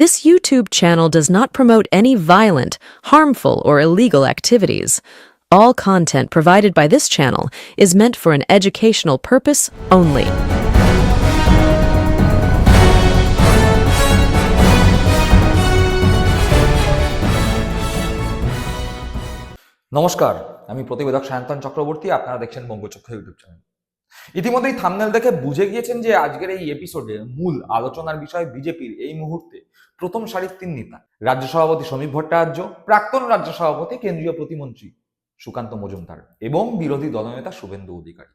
This YouTube channel does not promote any violent, harmful, or illegal activities. All content provided by this channel is meant for an educational purpose only. নমস্কার আমি প্রতিবেদক সায়ন্তন চক্রবর্তী আপনারা দেখছেন বঙ্গচক্র YouTube channel ইতিমধ্যেই thumbnail দেখে বুঝে গিয়েছেন যে আজকের এই এপিসোডে মূল আলোচনার বিষয় বিজেপির এই মুহূর্তে প্রথম সারির তিন নেতা। রাজ্য সভাপতি শ্রমিক ভট্টাচার্য, প্রাক্তন রাজ্য সভাপতি কেন্দ্রীয় প্রতিমন্ত্রী সুকান্ত মজুমদার এবং বিরোধী দলনেতা শুভেন্দু অধিকারী।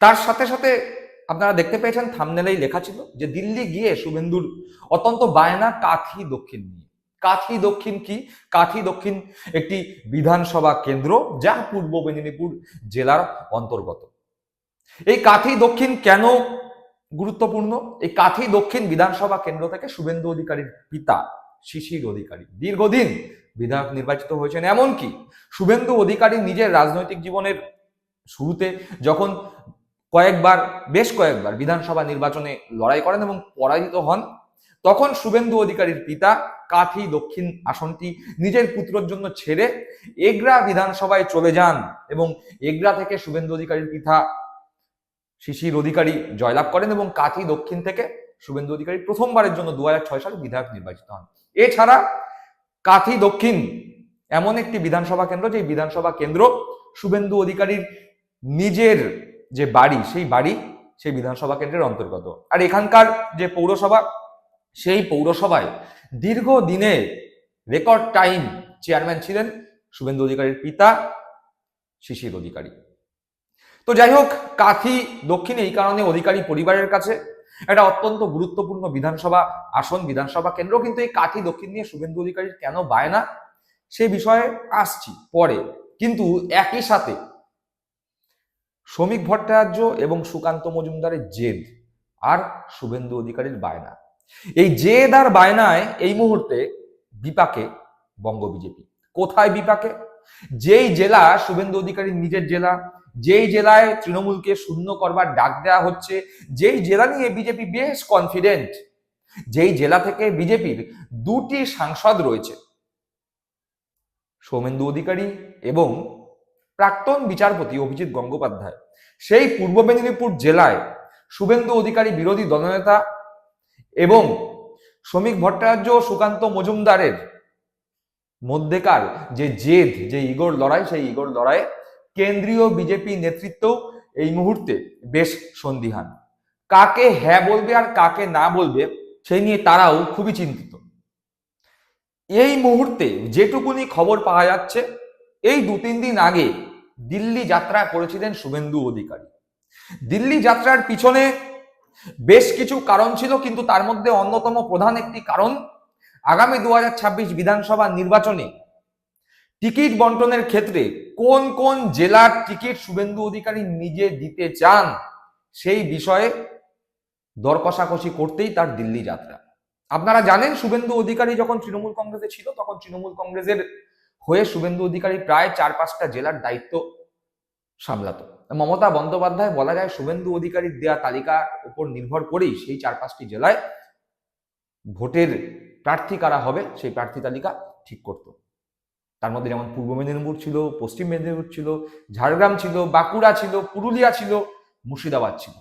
তার সাথে সাথে আপনারা দেখতে পেয়েছেন থামনেলেই লেখা ছিল যে দিল্লি গিয়ে শুভেন্দুর অত্যন্ত বায়না কাথি দক্ষিণ নিয়ে। কাথি দক্ষিণ কি? কাথি দক্ষিণ একটি বিধানসভা কেন্দ্র যা পূর্ব মেদিনীপুর জেলার অন্তর্গত। এই কাথি দক্ষিণ কেন গুরুত্বপূর্ণ? এই কাথি দক্ষিণ বিধানসভা কেন্দ্র থেকে শুভেন্দু অধিকারীর পিতা শিশির অধিকারী। দীর্ঘদিন বিধায়ক নির্বাচিত হয়েছেন। এমনকি শুভেন্দু অধিকারী নিজের রাজনৈতিক জীবনের শুরুতে যখন কয়েকবার, বেশ কয়েকবার বিধানসভা নির্বাচনে লড়াই করেন এবং পরাজিত হন, তখন শুভেন্দু অধিকারীর পিতা কাথি দক্ষিণ আসনটি নিজের পুত্রর জন্য ছেড়ে এগরা বিধানসভায় চলে যান এবং এগরা থেকে শুভেন্দু অধিকারীর পিতা শিশির অধিকারী জয়লাভ করেন এবং কাথি দক্ষিণ থেকে শুভেন্দু অধিকারী প্রথমবারের জন্য দু সালে বিধায়ক নির্বাচিত হন। এছাড়া কাথি দক্ষিণ এমন একটি বিধানসভা কেন্দ্র যে বিধানসভা কেন্দ্র শুভেন্দু অধিকারীর নিজের যে বাড়ি, সেই বাড়ি সেই বিধানসভা কেন্দ্রের অন্তর্গত। আর এখানকার যে পৌরসভা, সেই পৌরসভায় দীর্ঘ দিনে রেকর্ড টাইম চেয়ারম্যান ছিলেন শুভেন্দু অধিকারীর পিতা শিশির অধিকারী। তো যাই হোক, কাথি দক্ষিণে এই কারণে অধিকারী পরিবারের কাছে। একটা অত্যন্ত গুরুত্বপূর্ণ বিধানসভা আসন, বিধানসভা কেন্দ্র, কিন্তু এই কাথি দক্ষিণ নিয়ে শুভেন্দু অধিকারীর কেন বায়না সে বিষয়ে আসছি পরে। কিন্তু একই সাথে শ্রমিক ভট্টাচার্য এবং সুকান্ত মজুমদারের জেদ আর শুভেন্দু অধিকারীর বায়না এই জেদ আর বায়নায় এই মুহূর্তে বিপাকে বঙ্গ বিজেপি। কোথায় বিপাকে? যেই জেলা শুভেন্দু অধিকারীর নিজের জেলা যেই জেলায় তৃণমূলকে শূন্য করবার ডাক দেওয়া হচ্ছে, যেই জেলা নিয়ে বিজেপি বেশ কনফিডেন্ট যেই জেলা থেকে বিজেপির দুটি সাংসদ রয়েছে, সৌমেন্দু অধিকারী এবং প্রাক্তন বিচারপতি অভিজিৎ গঙ্গোপাধ্যায়। সেই পূর্ব মেদিনীপুর জেলায় শুভেন্দু অধিকারী বিরোধী দলনেতা এবং শ্রমিক ভট্টাচার্য সুকান্ত মজুমদারের মধ্যেকার যে জেদ, যে ইগোর লড়াই, সেই ইগোর লড়াইয়ে কেন্দ্রীয় বিজেপি নেতৃত্ব এই মুহূর্তে বেশ সন্দিহান। কাকে হ্যাঁ বলবে আর কাকে না বলবে সেই নিয়ে তারাও খুবই চিন্তিত। এই মুহূর্তে যেটুকুনি খবর পাওয়া যাচ্ছে, এই দু তিন দিন আগে দিল্লি যাত্রা করেছিলেন শুভেন্দু অধিকারী। দিল্লি যাত্রার পিছনে বেশ কিছু কারণ ছিল, কিন্তু তার মধ্যে অন্যতম প্রধান একটি কারণ, আগামী দু হাজার ছাব্বিশ বিধানসভা নির্বাচনে টিকিট বন্টনের ক্ষেত্রে কোন কোন জেলার টিকিট শুভেন্দু অধিকারী নিজে দিতে চান, সেই বিষয়ে দর কষাকষি করতেই তার দিল্লি যাত্রা। আপনারা জানেন, শুভেন্দু অধিকারী যখন তৃণমূল কংগ্রেসে ছিল, তখন তৃণমূল কংগ্রেসের হয়ে শুভেন্দু অধিকারী প্রায় চার পাঁচটা জেলার দায়িত্ব সামলাতো। মমতা বন্দ্যোপাধ্যায়, বলা যায়, শুভেন্দু অধিকারীর দেয়া তালিকার উপর নির্ভর করেই সেই চার পাঁচটি জেলায় ভোটের প্রার্থী কারা হবে, সেই প্রার্থী তালিকা ঠিক করতো। তার মধ্যে যেমন পূর্ব মেদিনীপুর ছিল, পশ্চিম মেদিনীপুর ছিল, ঝাড়গ্রাম ছিল, বাঁকুড়া ছিল, পুরুলিয়া ছিল, মুর্শিদাবাদ ছিল।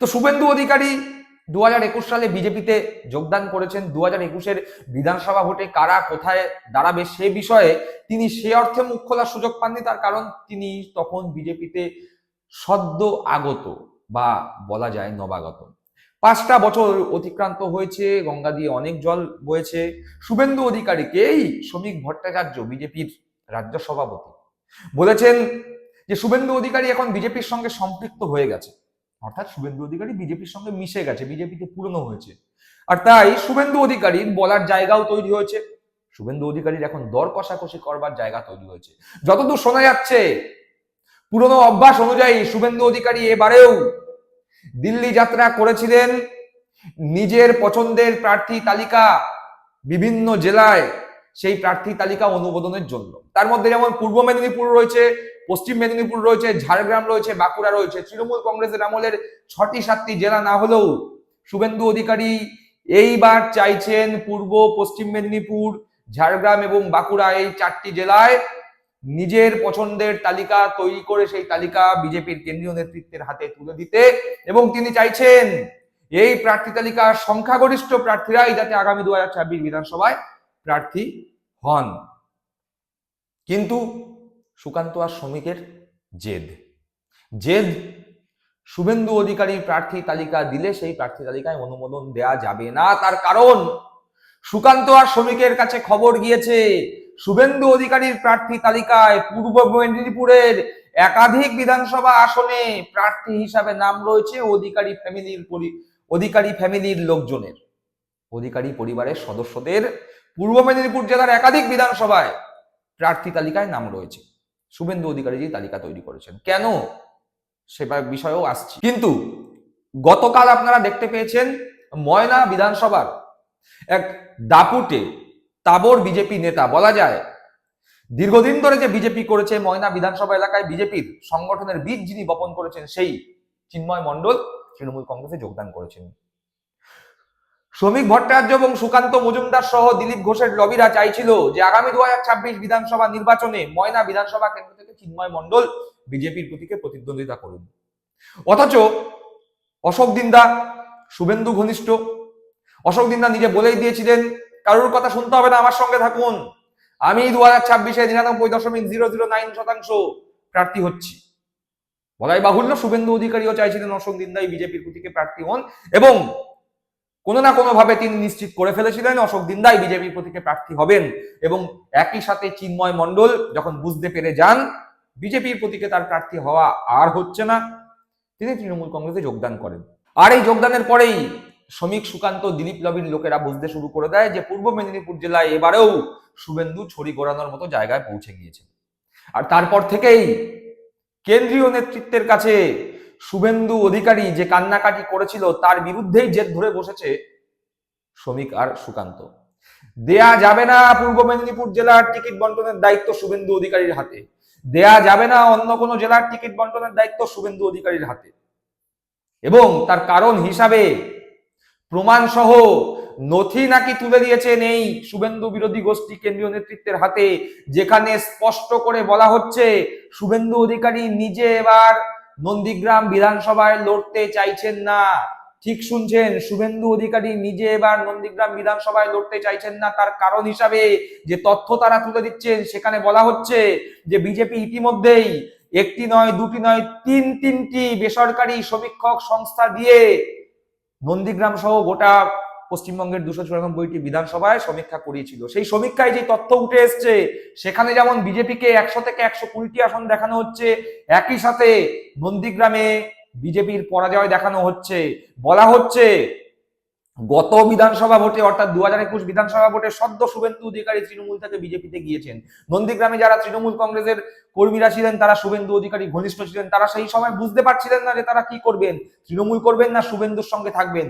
তো শুভেন্দু অধিকারী দু হাজার একুশ সালে বিজেপিতে যোগদান করেছেন। দু হাজার একুশের বিধানসভা ভোটে কারা কোথায় দাঁড়াবে সে বিষয়ে তিনি সে অর্থে মুখ খোলার সুযোগ পাননি, তার কারণ তিনি তখন বিজেপিতে সদ্য আগত বা বলা যায় নবাগত। পাঁচটা বছর অতিক্রান্ত হয়েছে, গঙ্গা দিয়ে অনেক জল বয়েছে। শুভেন্দু অধিকারীকেই শ্রমিক ভট্টাচার্য, বিজেপির রাজ্য সভাপতি। বলেছেন যে, শুভেন্দু অধিকারী এখন বিজেপির সঙ্গে সম্পৃক্ত হয়ে গেছে। অর্থাৎ শুভেন্দু অধিকারী বিজেপির সঙ্গে মিশে গেছে, বিজেপিতে পুরনো হয়েছে। আর তাই শুভেন্দু অধিকারীর বলার জায়গাও তৈরি হয়েছে। শুভেন্দু অধিকারীর এখন দর কষাকষি করবার জায়গা তৈরি হয়েছে। যতদূর শোনা যাচ্ছে, পুরনো অভ্যাস অনুযায়ী শুভেন্দু অধিকারী এবারেও দিল্লি যাত্রা করেছিলেন। নিজের পছন্দের প্রার্থী তালিকা বিভিন্ন জেলায় সেই প্রার্থী তালিকা অনুমোদনের জন্য। তার মধ্যে যেমন পূর্ব মেদিনীপুর রয়েছে, পশ্চিম মেদিনীপুর রয়েছে, ঝাড়গ্রাম রয়েছে, বাঁকুড়া রয়েছে। তৃণমূল কংগ্রেসের আমলের ছটি সাতটি জেলা না হলেও শুভেন্দু অধিকারী এইবার চাইছেন পূর্ব, পশ্চিম মেদিনীপুর, ঝাড়গ্রাম এবং বাঁকুড়া এই চারটি জেলায় নিজের পছন্দের তালিকা তৈরি করে সেই তালিকা বিজেপির কেন্দ্রীয় নেতৃত্বের হাতে তুলে দিতে। এবং তিনি চাইছেন এই প্রার্থী তালিকার সংখ্যাগরিষ্ঠ প্রার্থীরাই যাতে আগামী দু হাজার ছাব্বিশ বিধানসভায় প্রার্থী হন। কিন্তু সুকান্ত আর শ্রমিকের জেদ। জেদ শুভেন্দু অধিকারী প্রার্থী তালিকা দিলে সেই প্রার্থী তালিকায় অনুমোদন দেয়া যাবে না। তার কারণ সুকান্ত আর শ্রমিকের কাছে খবর গিয়েছে শুভেন্দু অধিকারীর প্রার্থী তালিকায় পূর্ব মেদিনীপুরের একাধিক বিধানসভা আসনে প্রার্থী হিসাবে নাম রয়েছে অধিকারী ফ্যামিলির অধিকারী ফ্যামিলির লোকজনের। অধিকারী পরিবারের সদস্যদের পূর্ব মেদিনীপুর জেলার একাধিক বিধানসভায় প্রার্থী তালিকায় নাম রয়েছে। শুভেন্দু অধিকারী যে তালিকা তৈরি করেছেন। কেন? সেবার বিষয়েও আসছি। কিন্তু গতকাল আপনারা দেখতে পেয়েছেন ময়না বিধানসভার এক দাপুটে তাবর বিজেপি নেতা, বলা যায়। দীর্ঘদিন ধরে যে বিজেপি করেছে ময়না বিধানসভা এলাকায় বিজেপির সংগঠনের বীজ যিনি বপন করেছেন সেই চিন্ময় মণ্ডল তৃণমূল কংগ্রেসে যোগদান করেছেন। শ্রমিক ভট্টাচার্য এবং সুকান্ত মজুমদার সহ দিলীপ ঘোষের লবিরা চাইছিল যে আগামী দু হাজার ছাব্বিশ বিধানসভা নির্বাচনে ময়না বিধানসভা কেন্দ্র থেকে চিন্ময় মণ্ডল বিজেপির প্রতীকে প্রতিদ্বন্দ্বিতা করুন। অথচ অশোক দিন্দা, শুভেন্দু ঘনিষ্ঠ, অশোক দিন্দা নিজে বলেই দিয়েছিলেন কারোর কথা শুনতে হবে না, আমার সঙ্গে থাকুন। আমি দু হাজার ছাব্বিশে নিরানব্বই দশমিক জিরো জিরো নাইন শতাংশ প্রার্থী হচ্ছি। বলাই বাহুল্য, শুভেন্দু অধিকারীও চাইছিলেন অশোক দিন্দাই বিজেপির প্রতীকে প্রার্থী হন এবং কোনো না কোনো ভাবে তিনি নিশ্চিত করে ফেলেছিলেন, অশোক দিন্দাই বিজেপির প্রতীকে প্রার্থী হবেন এবং একই সাথে চিন্ময় মণ্ডল যখন বুঝতে পেরে যান, বিজেপির প্রতীকে তার প্রার্থী হওয়া আর হচ্ছে না, তিনি তৃণমূল কংগ্রেসে যোগদান করেন। আর এই যোগদানের পরেই শ্রমিক সুকান্ত দিলীপ লবির লোকেরা বুঝতে শুরু করে দেয় যে পূর্ব মেদিনীপুর জেলায় এবারেও শুভেন্দু ছড়ি গোড়ানোর মতো জায়গায় পৌঁছে গিয়েছে। আর তারপর থেকেই কেন্দ্রীয় নেতৃত্বের কাছে শুভেন্দু অধিকারী যে কান্নাকাটি করেছিল তার বিরুদ্ধেই জেদ ধরে বসেছে শ্রমিক আর সুকান্ত। দেয়া যাবে না পূর্ব মেদিনীপুর জেলার টিকিট বন্টনের দায়িত্ব শুভেন্দু অধিকারীর হাতে। দেয়া যাবে না অন্য কোনো জেলার টিকিট বন্টনের দায়িত্ব শুভেন্দু অধিকারীর হাতে। এবং তার কারণ হিসাবে প্রমাণ সহ নথি নাকি তুলে দিয়েছেন এই শুভেন্দু বিরোধী গোষ্ঠী কেন্দ্রীয় নেতৃত্বের হাতে, যেখানে স্পষ্ট করে বলা হচ্ছে শুভেন্দু অধিকারী নিজে এবার নন্দীগ্রাম বিধানসভায় লড়তে চাইছেন না। ঠিক শুনছেন, শুভেন্দু অধিকারী নিজে এবার নন্দীগ্রাম বিধানসভায় লড়তে চাইছেন না। তার কারণ হিসাবে যে তথ্য তারা তুলে দিচ্ছেন, সেখানে বলা হচ্ছে যে বিজেপি ইতিমধ্যেই একটি নয়, দুটি নয়, তিন তিনটি বেসরকারি সমীক্ষক সংস্থা দিয়ে নন্দীগ্রাম সহ গোটা পশ্চিমবঙ্গের দুশো চুরানব্বইটি বিধানসভায় সমীক্ষা করিয়েছিল। সেই সমীক্ষায় যে তথ্য উঠে এসছে, সেখানে যেমন বিজেপিকে একশো থেকে একশো কুড়িটি আসন দেখানো হচ্ছে, একই সাথে নন্দীগ্রামে বিজেপির পরাজয় দেখানো হচ্ছে। বলা হচ্ছে গত বিধানসভা ভোটে, অর্থাৎ দু হাজার একুশ বিধানসভা ভোটে সদ্য শুভেন্দু অধিকারী তৃণমূল থেকে বিজেপিতে গিয়েছেন। নন্দীগ্রামে যারা তৃণমূল কংগ্রেসের কর্মীরা ছিলেন, তারা শুভেন্দু অধিকারী ঘনিষ্ঠ ছিলেন, তারা সেই সময় বুঝতে পারছিলেন না যে তারা কি করবেন, তৃণমূল করবেন না শুভেন্দুর সঙ্গে থাকবেন।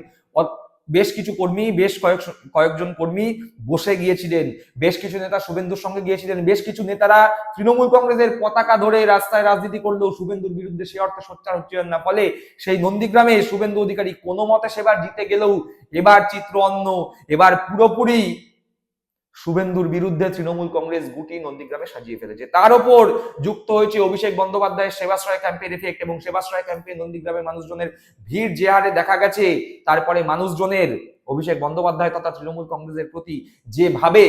বেশ কিছু কর্মী, বেশ কয়েক কয়েকজন কর্মী বসে গিয়েছিলেন। বেশ কিছু নেতা শুভেন্দুর সঙ্গে গিয়েছিলেন। বেশ কিছু নেতারা তৃণমূল কংগ্রেসের পতাকা ধরে রাস্তায় রাজনীতি করলেও শুভেন্দুর বিরুদ্ধে সে অর্থে সোচ্চার হচ্ছিলেন না। ফলে সেই নন্দীগ্রামে শুভেন্দু অধিকারী কোনো মতে সেবার জিতে গেলেও এবার চিত্র অন্য, এবার পুরোপুরি শুভেন্দুর বিরুদ্ধে তৃণমূল কংগ্রেস গুটি নন্দীগ্রামে সাজিয়ে ফেলেছে। তার ওপর যুক্ত হয়েছে অভিষেক বন্দ্যোপাধ্যায়ের সেবাশ্রয় ক্যাম্পের এফেক্ট এবং সেবাশ্রয় ক্যাম্পে নন্দীগ্রামের মানুষজনের ভিড় যে হারে দেখা গেছে, তারপরে মানুষজনের, অভিষেক বন্দ্যোপাধ্যায় তথা তৃণমূল কংগ্রেসের প্রতি যেভাবে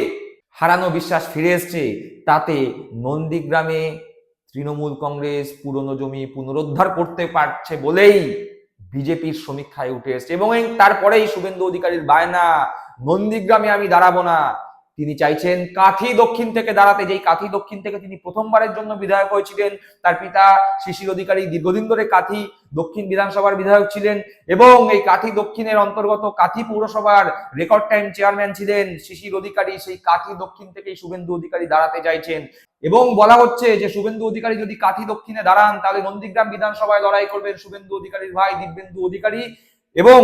হারানো বিশ্বাস ফিরে এসছে, তাতে নন্দীগ্রামে তৃণমূল কংগ্রেস পুরনো জমি পুনরুদ্ধার করতে পারছে বলেই বিজেপির সমীক্ষায় উঠে এসছে। এবং তারপরেই শুভেন্দু অধিকারীর বায়না, নন্দীগ্রামে আমি দাঁড়াবো না তিনি চাইছেন কাঠি দক্ষিণ থেকে দাঁড়াতে। যেই কাঠি দক্ষিণ থেকে তিনি প্রথমবারের জন্য বিধায়ক হয়েছিলেন, তার পিতা শিশির অধিকারী দীর্ঘদিন ধরে কাঠি দক্ষিণ বিধানসভার বিধায়ক ছিলেন এবং এই কাঠি দক্ষিণের অন্তর্গত কাথি পৌরসভার রেকর্ড টাইম চেয়ারম্যান ছিলেন। শিশির অধিকারী সেই কাঠি দক্ষিণ থেকেই শুভেন্দু অধিকারী দাঁড়াতে চাইছেন। এবং বলা হচ্ছে যে শুভেন্দু অধিকারী যদি কাঠি দক্ষিণে দাঁড়ান, তাহলে নন্দীগ্রাম বিধানসভায় লড়াই করবেন শুভেন্দু অধিকারীর ভাই দিব্যেন্দু অধিকারী এবং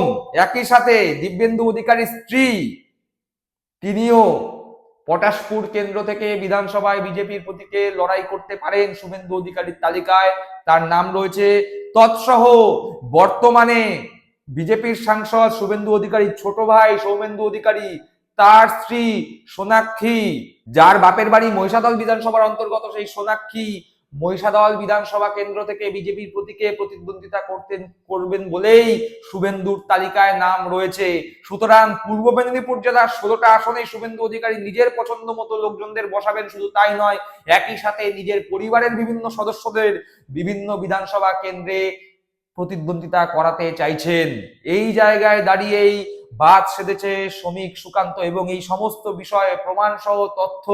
একই সাথে দিব্যেন্দু অধিকারীর স্ত্রী তিনিও পটাশপুর কেন্দ্র থেকে বিধানসভায় বিজেপির প্রতীকে লড়াই করতে পারেন শুভেন্দু অধিকারীর তালিকায়। তার নাম রয়েছে তৎসহ। বর্তমানে বিজেপির সাংসদ শুভেন্দু অধিকারী ছোট ভাই সৌমেন্দু অধিকারী, তার স্ত্রী সোনাক্ষী, যার বাপের বাড়ি মহিষাদল বিধানসভার অন্তর্গত সেই সোনাক্ষী মহিষাদল বিধানসভা কেন্দ্র থেকে বিজেপির প্রতীকে প্রতিদ্বন্দ্বিতা করতেন, করবেন বলেই শুভেন্দুর তালিকায় নাম রয়েছে। সুতরাং পূর্ব মেদিনীপুর জেলার ষোলোটা আসনে শুভেন্দু অধিকারী নিজের পছন্দ মতো লোকজনদের বসাবেন, শুধু তাই নয়, একই সাথে নিজের পরিবারের বিভিন্ন সদস্যদের বিভিন্ন বিধানসভা কেন্দ্রে প্রতিদ্বন্দ্বিতা করাতে চাইছেন। এই জায়গায় দাঁড়িয়েই বাদ সেধেছে শ্রমিক সুকান্ত এবং এই সমস্ত বিষয়ে প্রমাণ সহ তথ্য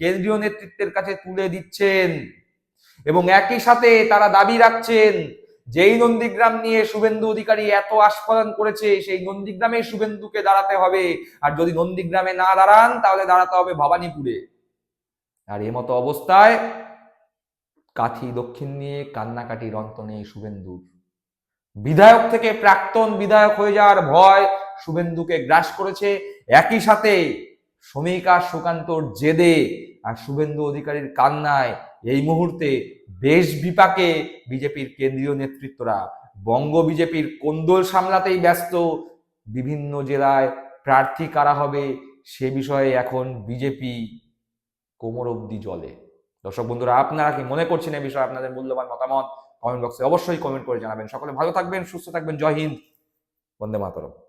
কেন্দ্রীয় নেতৃত্বের কাছে তুলে দিচ্ছেন। এবং একই সাথে তারা দাবি রাখছেন, যেই নন্দীগ্রাম নিয়ে শুভেন্দু অধিকারী এত আস্ফালন করেছে, সেই নন্দীগ্রামে শুভেন্দুকে দাঁড়াতে হবে। আর যদি নন্দীগ্রামে না দাঁড়ান, তাহলে দাঁড়াতে হবে ভবানীপুরে। আর এ মতো অবস্থায় কাথি দক্ষিণ নিয়ে কান্নাকাটি রন্ত নেই শুভেন্দুর। বিধায়ক থেকে প্রাক্তন বিধায়ক হয়ে যাওয়ার ভয় শুভেন্দুকে গ্রাস করেছে। একই সাথে আর সুকান্তর জেদে আর শুভেন্দু অধিকারীর কান্নায় এই মুহূর্তে বেশ বিপাকে বিজেপির কেন্দ্রীয় নেতৃত্বরা বঙ্গ বিজেপির কোন্দল সামলাতেই ব্যস্ত। বিভিন্ন জেলায় প্রার্থী কারা হবে সে বিষয়ে এখন বিজেপি কোমর অব্দি জলে। দর্শক বন্ধুরা, আপনারা কি মনে করছেন এই বিষয়ে আপনাদের মূল্যবান মতামত? কমেন্ট বক্সে অবশ্যই কমেন্ট করে জানাবেন। সকলে ভালো থাকবেন, সুস্থ থাকবেন। জয় হিন্দ। বন্দে মাতরম।